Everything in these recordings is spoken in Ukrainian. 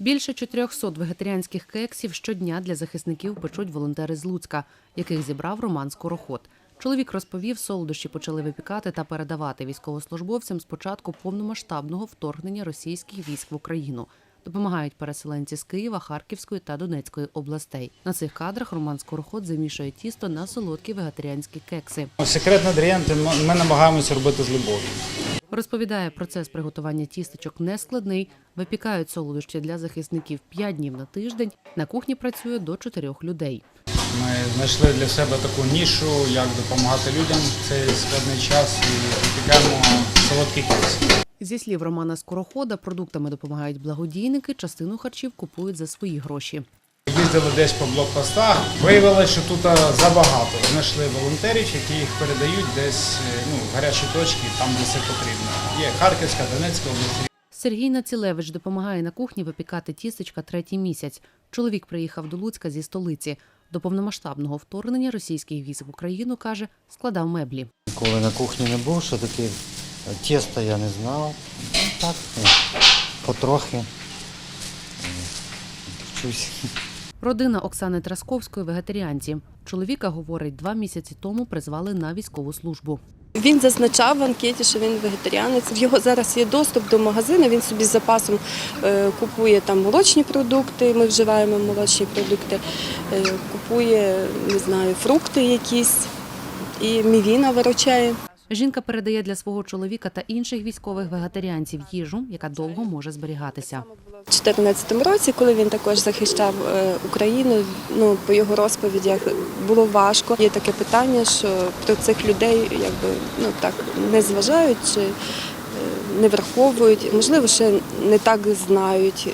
Більше 400 вегетаріанських кексів щодня для захисників печуть волонтери з Луцька, яких зібрав Роман Скороход. Чоловік розповів, солодощі почали випікати та передавати військовослужбовцям з початку повномасштабного вторгнення російських військ в Україну. Допомагають переселенці з Києва, Харківської та Донецької областей. На цих кадрах Роман Скороход замішує тісто на солодкі вегетаріанські кекси. Секретні інгредієнти ми ми намагаємося робити з любов'ю. Розповідає, процес приготування тістечок нескладний. Випікають солодощі для захисників 5 днів на тиждень. На кухні працює до 4 людей. Ми знайшли для себе таку нішу, як допомагати людям в цей складний час і випікаємо солодкі кекси. Зі слів Романа Скорохода, продуктами допомагають благодійники, частину харчів купують за свої гроші. Їздили десь по блокпостах, виявилося, що тут забагато. Знайшли волонтерів, які їх передають десь е, ну, в гарячі точки, там, де це потрібно. Є Харківська, Донецька область. Сергій Націлевич допомагає на кухні випікати тістечка третій місяць. Чоловік приїхав до Луцька зі столиці. До повномасштабного вторгнення російських військ в Україну каже, складав меблі. Ніколи на кухні не був, що таке тісто я не знав. Ну, Так, потрохи е, вчусь. Родина Оксани Трасковської вегетаріанці. Чоловіка говорить, два місяці тому призвали на військову службу. Він зазначав в анкеті, що він вегетаріанець. В його зараз є доступ до магазину. Він собі з запасом е, купує там молочні продукти. Ми вживаємо молочні продукти, е, купує не знаю, фрукти якісь і мівіна виручає. Жінка передає для свого чоловіка та інших військових вегетаріанців їжу, яка довго може зберігатися. У 2014 році, коли він також захищав е, Україну, ну по його розповідях було важко. Є таке питання, що про цих людей якби ну так не зважають чи е, не враховують, можливо, ще не так знають.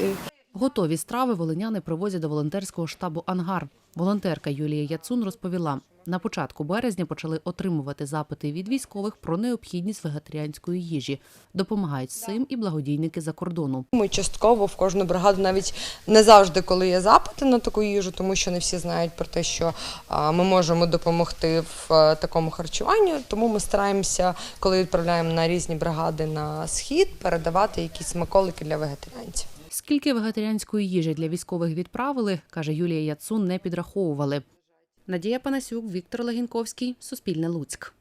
Готові страви волиняни привозять до волонтерського штабу Ангар. Волонтерка Юлія Яцун розповіла, на початку березня почали отримувати запити від військових про необхідність вегетаріанської їжі. Допомагають з цим і благодійники за кордону. Ми частково в кожну бригаду, навіть не завжди, коли є запити на таку їжу, тому що не всі знають про те, що ми можемо допомогти в е, такому харчуванні. Тому ми стараємося, коли відправляємо на різні бригади на схід, передавати якісь смаколики для вегетаріанців. Скільки вегетаріанської їжі для військових відправили, каже Юлія Яцун, не підраховували. Надія Панасюк, Віктор Легінковський, Суспільне Луцьк.